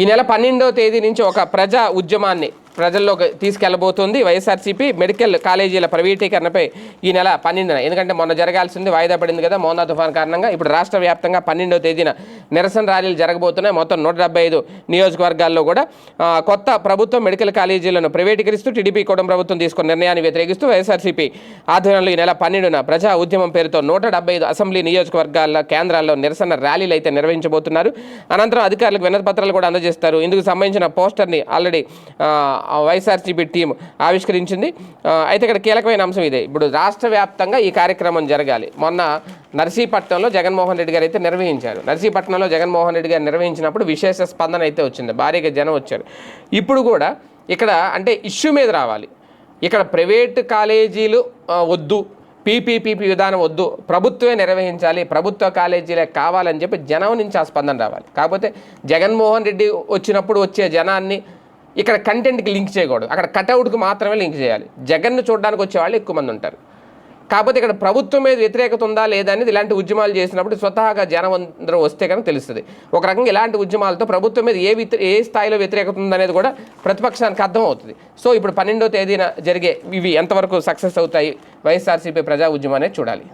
ఈ నెల పన్నెండవ తేదీ నుంచి ఒక ప్రజా ఉద్యమాన్ని ప్రజల్లోకి తీసుకెళ్ళబోతోంది వైఎస్ఆర్సీపీ మెడికల్ కాలేజీల ప్రైవేటీకరణపై ఈ నెల పన్నెండున. ఎందుకంటే మొన్న జరగాల్సింది వాయిదా పడింది కదా మోనా తుఫాన్ కారణంగా. ఇప్పుడు రాష్ట్ర వ్యాప్తంగా పన్నెండో తేదీన నిరసన ర్యాలీలు జరగబోతున్నాయి. మొత్తం నూట డెబ్బై ఐదు నియోజకవర్గాల్లో కూడా కొత్త ప్రభుత్వం మెడికల్ కాలేజీలను ప్రైవేటీకరిస్తూ టీడీపీ కూడా ప్రభుత్వం తీసుకున్న నిర్ణయాన్ని వ్యతిరేకిస్తూ వైఎస్ఆర్సీపీ ఆధ్వర్యంలో ఈ నెల పన్నెండున ప్రజా ఉద్యమం పేరుతో నూట డెబ్బై ఐదు అసెంబ్లీ నియోజకవర్గాల కేంద్రాల్లో నిరసన ర్యాలీలు అయితే నిర్వహించబోతున్నారు. అనంతరం అధికారులకు వినతి పత్రాలు కూడా అందజేస్తారు. ఇందుకు సంబంధించిన పోస్టర్ని ఆల్రెడీ వైఎస్ఆర్సీపీ టీం ఆవిష్కరించింది. అయితే ఇక్కడ కీలకమైన అంశం ఇదే. ఇప్పుడు రాష్ట్ర వ్యాప్తంగా ఈ కార్యక్రమం జరగాలి. మొన్న నర్సీపట్నంలో జగన్మోహన్ రెడ్డి గారు అయితే నిర్వహించారు. నర్సీపట్నంలో జగన్మోహన్ రెడ్డి గారు నిర్వహించినప్పుడు విశేష స్పందన అయితే వచ్చింది. భారీగా జనం వచ్చారు. ఇప్పుడు కూడా ఇక్కడ అంటే ఇష్యూ మీద రావాలి. ఇక్కడ ప్రైవేట్ కాలేజీలు వద్దు. పీపీపీపీ విధానం వద్దు. ప్రభుత్వమే నిర్వహించాలి. ప్రభుత్వ కాలేజీలే కావాలని చెప్పి జనం నుంచి ఆ స్పందన రావాలి. కాకపోతే జగన్మోహన్ రెడ్డి వచ్చినప్పుడు వచ్చే జనాన్ని ఇక్కడ కంటెంట్కి లింక్ చేయకూడదు. అక్కడ కటౌట్కి మాత్రమే లింక్ చేయాలి. జగన్ను చూడడానికి వచ్చే వాళ్ళు ఎక్కువ మంది ఉంటారు. కాకపోతే ఇక్కడ ప్రభుత్వం మీద వ్యతిరేకత ఉందా లేదా అనేది ఇలాంటి ఉద్యమాలు చేసినప్పుడు స్వతహాగా జనం అందరూ వస్తే కనుక తెలుస్తుంది. ఒక రకంగా ఇలాంటి ఉద్యమాలతో ప్రభుత్వం మీద ఏ ఏ స్థాయిలో వ్యతిరేకత ఉందనేది కూడా ప్రతిపక్షానికి అర్థమవుతుంది సో ఇప్పుడు పన్నెండో తేదీన జరిగే ఇవి ఎంతవరకు సక్సెస్ అవుతాయి? వైఎస్ఆర్సీపీ ప్రజా ఉద్యమం అనేది చూడాలి.